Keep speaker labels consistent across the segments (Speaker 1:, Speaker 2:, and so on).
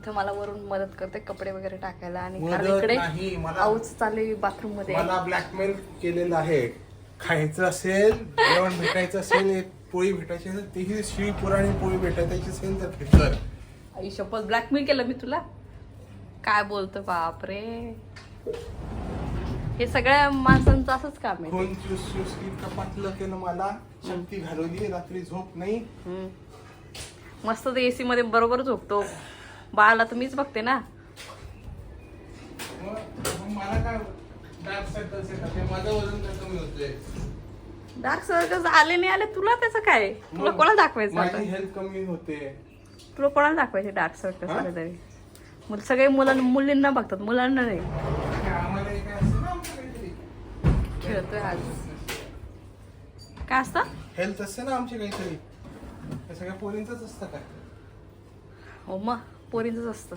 Speaker 1: इथं मला वरून मदत करते कपडे वगैरे टाकायला आणि इकडे आऊच चालू बाथरूममध्ये.
Speaker 2: मला ब्लॅकमेल केलेलं आहे. खायचं असेल जेवण भेटायचं असेल एक पोळी भेटायची असेल तीही शिळी पुराणी पोळी भेटायची असेल तर भेटल.
Speaker 1: आई शपथ ब्लॅकमेल केलं मी तुला? काय बोलतो बापरे. हे सगळ्या माणसांचं असंच काम आहे.
Speaker 2: खून चूस चूस इतकं पातलं केलं मला. शक्ती घालवली रात्री झोप नाही.
Speaker 1: मस्त ते एसी मध्ये बरोबर झोपतो. बाळाला तर मीच बघते ना.
Speaker 2: मग मग डार्क सर्कल्स
Speaker 1: सर्कल्स आले नाही आले तुला त्याचं काय? तुला
Speaker 2: मग
Speaker 1: कोणाला दाखवायचं
Speaker 2: माझी
Speaker 1: आता?
Speaker 2: हेल्थ कमी होते.
Speaker 1: तुला कोणाला दाखवायचे डार्क सर्कल्स
Speaker 2: हा?
Speaker 1: आले तरी? मुल- सगळे मुलांना मुलींना बघतात मुलांना नाही. खेळतोय आज. काय असतं?
Speaker 2: हेल्थ असते ना आमची काहीतरी. सगळ्या पोरींच असतं काय?
Speaker 1: हो मग. पोरींच असतं.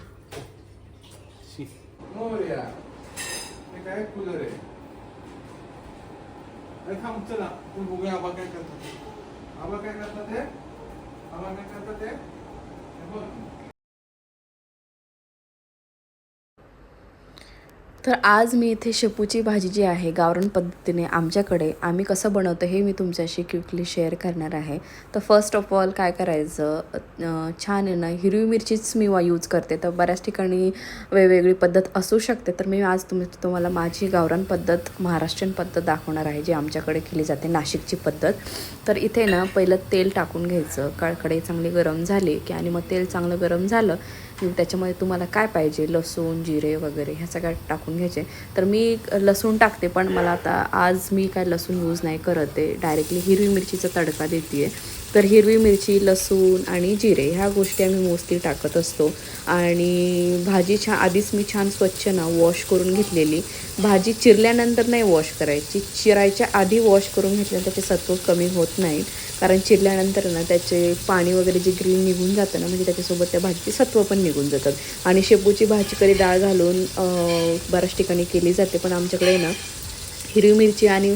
Speaker 2: शी. मोरया. हे काय कूलर आहे? अरे थांब चला. तू बघूया आबा काय करतात आबा काय करतात ते? आबा काय करतात ते? बघ.
Speaker 3: तर आज मी इथे शेपूची भाजी जी आहे गावरण पद्धतीने आमच्याकडे आम्ही कसं बनवतो हे मी तुमच्याशी क्विकली शेअर करणार आहे. तर फर्स्ट ऑफ ऑल काय करायचं? छान आहे ना हिरवी मिरचीच मी वा यूज करते. तर बऱ्याच ठिकाणी वेगवेगळी पद्धत असू शकते. तर मी आज तुम्ही तुम्हाला माझी गावरान पद्धत महाराष्ट्रीयन पद्धत दाखवणार आहे जी आमच्याकडे केली जाते नाशिकची पद्धत. तर इथे ना पहिलं तेल टाकून घ्यायचं. कडकडे चांगली गरम झाली की आणि मग तेल चांगलं गरम झालं की त्याच्यामध्ये तुम्हाला काय पाहिजे? लसूण जिरे वगैरे ह्या सगळ्या टाकून घ्यायचे. तर मी लसूण टाकते पण मला आता आज मी काय लसूण यूज नाही करत आहे. डायरेक्टली हिरवी मिरचीचा तडका देते आहे तर हिरवी मिरची लसूण आणि जिरे ह्या गोष्टी आम्ही मोस्टली टाकत असतो. आणि भाजी छान आधीच मी छान स्वच्छ ना वॉश करून घेतलेली. भाजी चिरल्यानंतर नाही वॉश करायची. चिरायच्या आधी वॉश करून घेतल्यानंतर त्याचे सत्व कमी होत नाहीत कारण चिरल्यानंतर ना त्याचे पाणी वगैरे जे ग्रीन निघून जातं ना म्हणजे त्याच्यासोबत त्या भाजीची सत्व पण निघून जातात. आणि शेपूची भाजी कधी डाळ घालून बऱ्याच ठिकाणी केली जाते. पण आमच्याकडे ना हिरवी मिरची आणि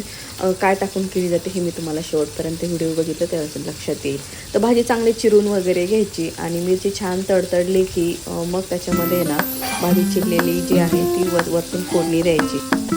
Speaker 3: काय टाकून केली जाते हे मी तुम्हाला शेवटपर्यंत व्हिडिओ बघितलं तेव्हा लक्षात येईल. तर भाजी चांगली चिरून वगैरे घ्यायची आणि मिरची छान तडतडली की मग त्याच्यामध्ये ना भाजी चिरलेली जी आहे ती वर वरतून फोडणी द्यायची.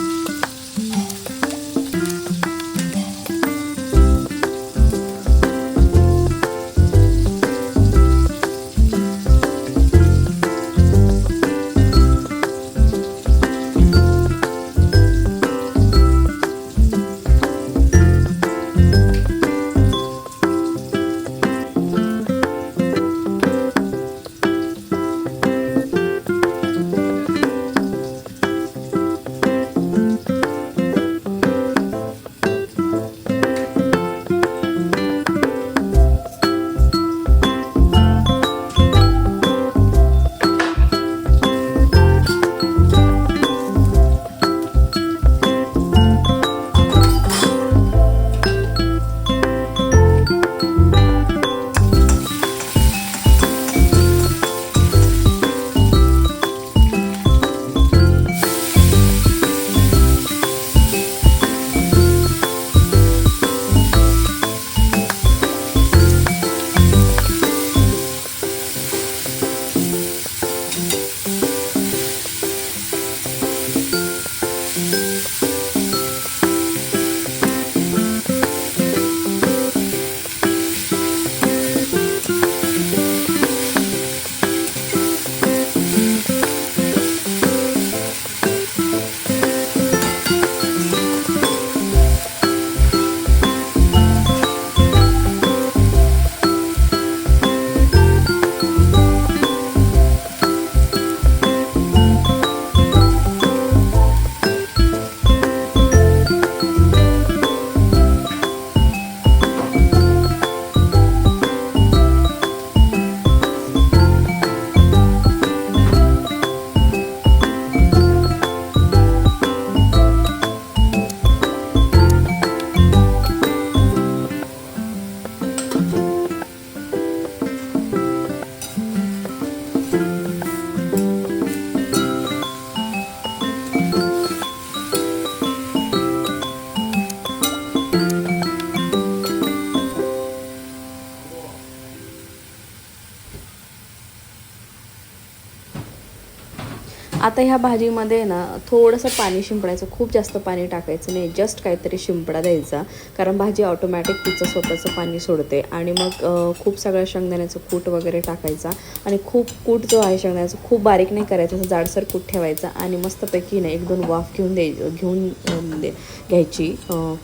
Speaker 3: आता ह्या भाजीमध्ये ना थोडंसं पाणी शिंपडायचं खूप जास्त पाणी टाकायचं नाही जस्ट काहीतरी शिंपडा द्यायचा. कारण भाजी ऑटोमॅटिक तिचं स्वतःचं पाणी सोडते. आणि मग खूप सगळं शेंगदाण्याचं कूट वगैरे टाकायचा. आणि खूप कूट जो आहे शेंगदाण्याचा खूप बारीक नाही करायचा असं जाडसर कूट ठेवायचा. आणि मस्तपैकी ना एक दोन वाफ घेऊन द्याय घेऊन दे- म्हणजे घ्यायची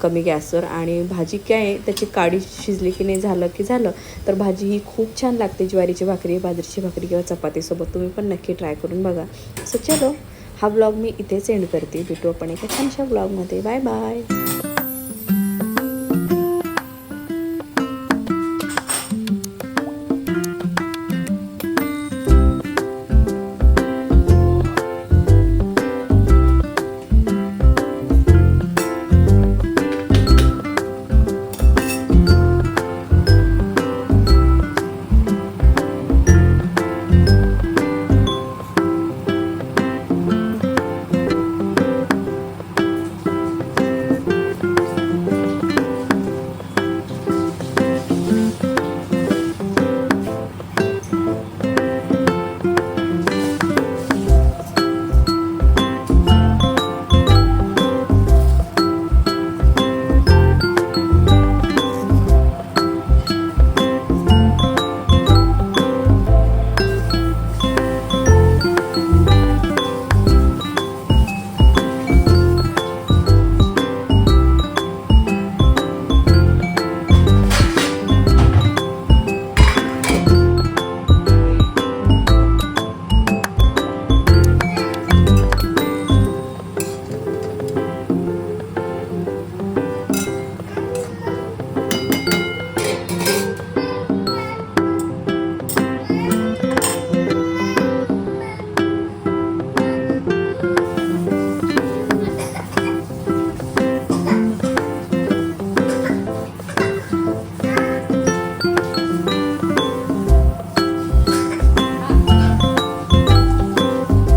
Speaker 3: कमी गॅसवर. आणि भाजी काय आहे, त्याची काडी शिजली की नाही झालं की झालं तर भाजी ही खूप छान लागते. ज्वारीची भाकरी बाजरीची भाकरी किंवा चपातीसोबत तुम्ही पण नक्की ट्राय करून बघा. असं चलो हा ब्लॉग मी इथेच एंड करते. भेटू आपण एका छानशा ब्लॉगमध्ये बाय बाय